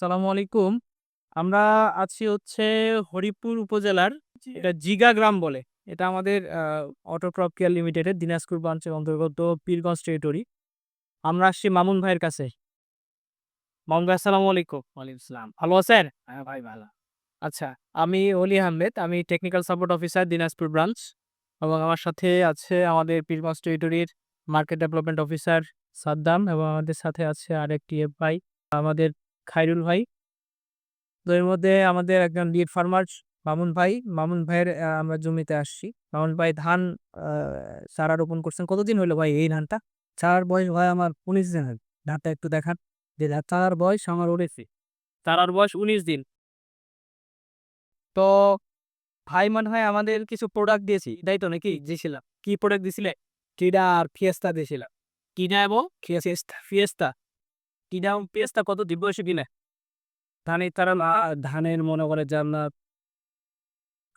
আসসালামু আলাইকুম। আমরা আছি হচ্ছে হরিপুর উপজেলার এটা জিগা গ্রাম বলে। এটা আমাদের আ অটো ক্রপ কেয়ার লিমিটেডের দিনাজপুর ব্রাঞ্চের অন্তর্গত পীরগঞ্জ টেরিটরি। আমরা আসছি মামুন ভাইয়ের কাছে। মামুন ভাই আসসালামু আলাইকুম। ওয়ালাইকুম আসসালাম। ভালো আছেন? হ্যাঁ ভাই ভালো। আচ্ছা, আমি অলি আহমেদ। আমি technical support officer Dinajpur branch এবং আমার সাথে আছে আমাদের পীরগঞ্জ টেরিটরির মার্কেট ডেভেলপমেন্ট অফিসার সাদ্দাম এবং আমাদের সাথে আছে আরেক টিএফ ভাই, আমাদের খায়রুল ভাই। তো এর মধ্যে আমাদের একজন লিড ফার্মার মামুন ভাই। মামুন ভাইয়ের আমরা জমিতে আসছি। মামুন ভাই ধান চারা রোপণ করছেন। কতদিন হইল ভাই এই ধানটা? চারার বয়স ভাই আমার ১৯ দিন হবে। ধানটা একটু দেখান। যে চারার বয়স আমার উঠেছে। চারার বয়স ১৯ দিন। তো ভাই মনে হয় আমাদের কিছু প্রোডাক্ট দিয়েছি, তাই তো নাকি? দিয়েছিলাম। কি প্রোডাক্ট দিছিলে? টিডা আর ফিয়েস্তা দিয়েছিলাম। কিনা এবং ফিয়েস্তা। কিনা ফিয়েস্তা কত দিন বয়সে কিনে? ধানের চারা না ধানের মনে করে যে আপনার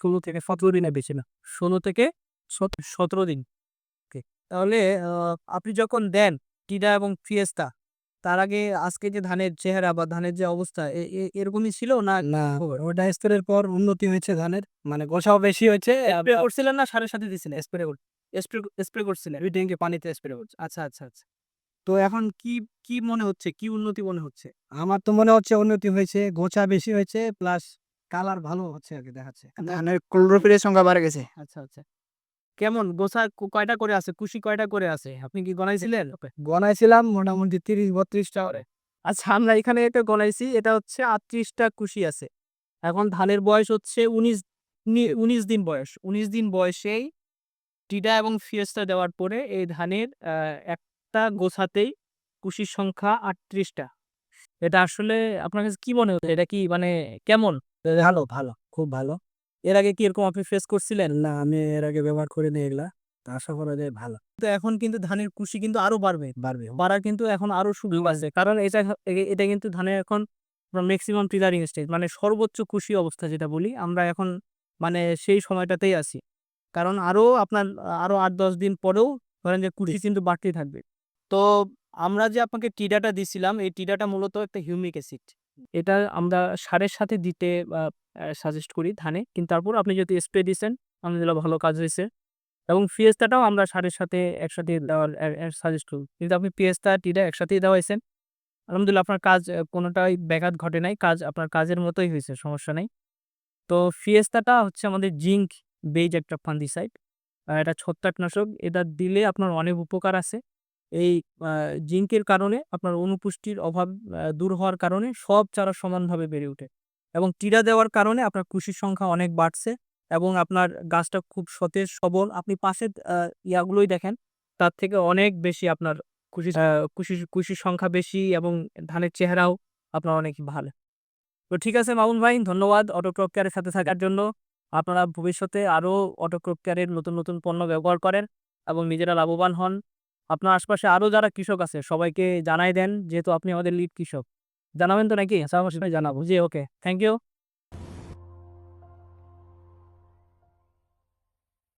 ১৬ থেকে ১৭ দিনে বেছিলাম। ১৬ থেকে সত ১৭ দিন। তাহলে আপনি যখন দেন টিডা এবং ফিয়েস্তা তার আগে আজকে যে ধানের চেহারা বা ধানের যে অবস্থা এরকমই ছিল না না ওটা স্প্রের পর উন্নতি হয়েছে ধানের। মানে গোসাও বেশি হয়েছে। করছিলেন না সারের সাথে দিছিলেন? স্প্রে স্প্রে স্প্রে করছিলেন? ২ ট্যাঙ্কি পানিতে স্প্রে করছে আচ্ছা, আচ্ছা, আচ্ছা। তো এখন কি, কি মনে হচ্ছে? কি উন্নতি মনে হচ্ছে? আমার তো মনে হচ্ছে উন্নতি হয়েছে, গোছা বেশি হয়েছে প্লাস কালার ভালো হচ্ছে আরকি দেখাচ্ছে। ধানের ক্লোরোফিলের সংখ্যা বাড়ে গেছে। আচ্ছা, আচ্ছা। কেমন গোছা কয়টা করে আছে? কুশি কয়টা করে আছে? আপনি কি গণাইছিলেন? গনাইছিলাম মোটামুটি ৩০-৩২ টা করে। আচ্ছা আমরা এখানে এটা গণাইছি। এটা হচ্ছে আটত্রিশটা কুশি আছে। এখন ধানের বয়স হচ্ছে ১৯ নি ১৯ দিন বয়স। ১৯ দিন বয়সেই টিডা এবং ফিয়েস্তা দেওয়ার পরে এই ধানের আ একটা গোছাতেই কুশির সংখ্যা ৩৮ টা। এটা আসলে আপনার কাছে কি মনে হচ্ছে? এটা কি মানে কেমন? ভালো, ভালো। খুব ভালো। এর আগে কি এরকম আপনি ফেস করছিলেন? না আমি এর আগে ব্যবহার করিনি এগুলা। আশা করা যায় ভালো। তো এখন কিন্তু ধানের কুশি কিন্তু আরও বাড়বে। বাড়বে। বাড়ার কিন্তু এখন আরও সুযোগ আছে। কারণ এটা এটা কিন্তু ধানের এখন মেক্সিমাম টিলারিং স্টেজ মানে সর্বোচ্চ কুশি অবস্থা যেটা বলি আমরা এখন মানে সেই সময়টাতেই আছি। কারণ আরও আপনার আরও আট দশ দিন পরেও ধরেন যে কুশি কিন্তু বাড়তেই থাকবে। তো আমরা যে আপনাকে টিডাটা দিছিলাম এই টিডাটা মূলত একটা হিউমিক অ্যাসিড। এটা আমরা সারের সাথে দিতে সাজেস্ট করি ধানে। কিন্তু তারপর আপনি যদি স্প্রে দিছেন আলহামদুলিল্লাহ ভালো কাজ হয়েছে এবং ফিয়েস্তাটাও আমরা সারের সাথে একসাথে দেওয়ার সাজেস্ট করি। কিন্তু আপনি ফিয়েস্তা, টিডা একসাথেই দেওয়া হয়েছেন আলহামদুলিল্লাহ আপনার কাজ কোনোটাই ব্যাঘাত ঘটে নাই। কাজ আপনার কাজের মতোই হয়েছে সমস্যা নাই। তো ফিয়েস্তাটা হচ্ছে আমাদের জিঙ্ক বেইজ একটা ফাঙ্গিসাইড। আ এটা ছত্রাকনাশক। এটা দিলে আপনার অনেক উপকার আছে। এই জিঙ্কের কারণে আপনার অনুপুষ্টির অভাব দূর হওয়ার কারণে সব চারা সমানভাবে বেড়ে ওঠে। এবং টিডা দেওয়ার কারণে আপনার কুশির সংখ্যা অনেক বাড়ছে এবং আপনার গাছটা খুব সতেজ সবল। আপনি পাশের ইয়াগুলোই দেখেন। তার থেকে অনেক বেশি আপনার কুশি আ কুশির সংখ্যা বেশি এবং ধানের চেহারাও আপনার অনেক ভালো। তো ঠিক আছে মামুন ভাই ধন্যবাদ অটো ক্রপ কেয়ারের সাথে থাকার জন্য। আপনারা ভবিষ্যতে আরও অটো ক্রপ কেয়ারের নতুন, নতুন পণ্য ব্যবহার করেন এবং নিজেরা লাভবান হন। আপনার আশপাশে আরও যারা কৃষক আছে, সবাইকে জানাই দেন, যেহেতু আপনি আমাদের লিড কৃষক। জানাবেন তো নাকি? আচ্ছা জানাব। জি ওকে। Thank you.